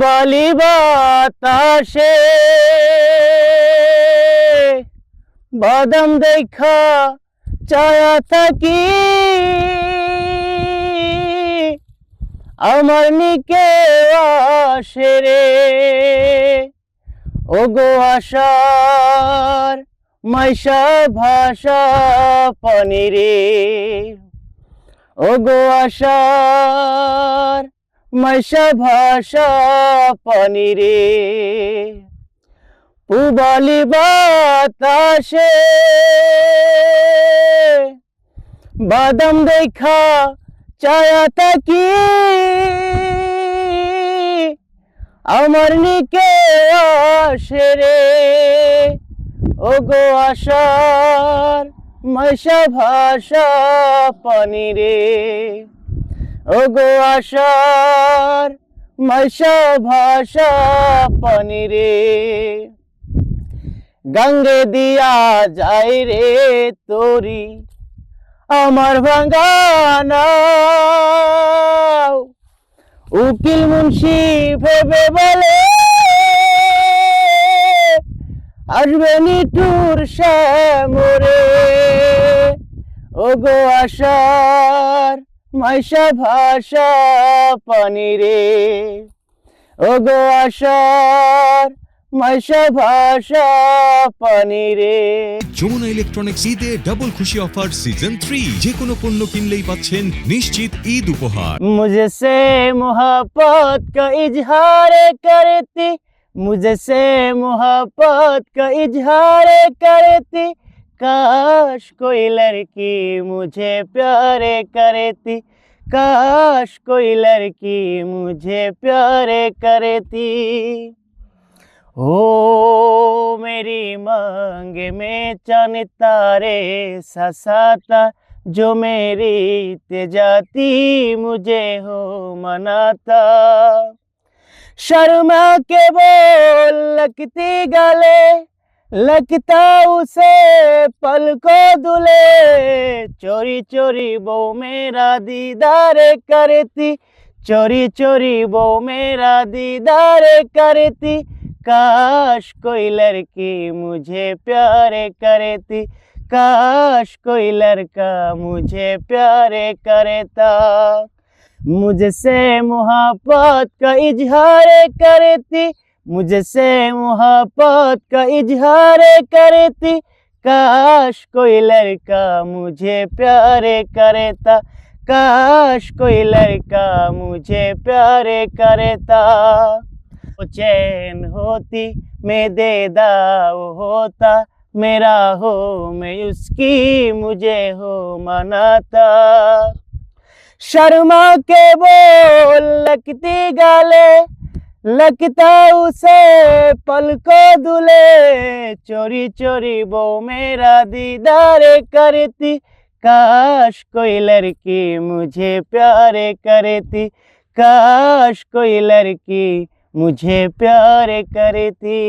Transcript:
পুবালি বাতাসে বাদাম দেখা চায়া থাকি। আমার নিকে আসে রে। ওগো আশার মাইশা ভাষা পানি রে। ওগো আশার মাইশা ভাষা পানি রে পুবালি বাতাসে বাদাম দেখা চায়া থাকি আমার নিকে আসে রে। ওগো আশার মাইশা ভাষা পানি রে ওগো আশার মাইশা ভাষা পানি রে গঙ্গে দিয়া যায় রে তোরি, আমার ভাঙ্গানা উকিল মুন্সি ভেবে বলে, আসবে নিটুর শ্যামরে। ওগো আশার মাইশা ভাষা পানি রে ও গো আশার মাইশা ভাষা পানি রে যমুনা ইলেকট্রনিক্স ঈদে ডাবল খুশি অফার সিজন থ্রি। যে কোনো পণ্য কিনলেই পাচ্ছেন নিশ্চিত ঈদ উপহার। মুঝেসে মোহাব্বত কা ইজহার করতি। মুঝেসে মোহাব্বত কা ইজহার করতি। काश कोई लड़की मुझे प्यार करती, काश कोई लड़की मुझे प्यार करती। ओ, मेरी मांग में चन तारे ससाता, जो मेरी तेजाती मुझे हो मनाता। शर्मा के बोल लगती गले लगता उसे पल को दुले। चोरी चोरी वो मेरा दीदार करती। चोरी चोरी वो मेरा दीदार करती। काश कोई लड़की मुझे प्यार करती। काश कोई लड़का मुझे प्यार करता। मुझसे मोहब्बत का इजहार करती। मुझसे मोहब्बत का इजहार करती। काश कोई लड़का मुझे प्यार करता। काश कोई लड़का मुझे प्यार करता। वो चैन होती, मैं दे दाव होता। मेरा हो, मैं उसकी मुझे हो मनाता। शर्मा के बोल लगती गाले। लगता उसे पल को दुले चोरी चोरी वो मेरा दीदार करती। काश कोई लड़की मुझे प्यार करती, काश कोई लड़की मुझे प्यार करती।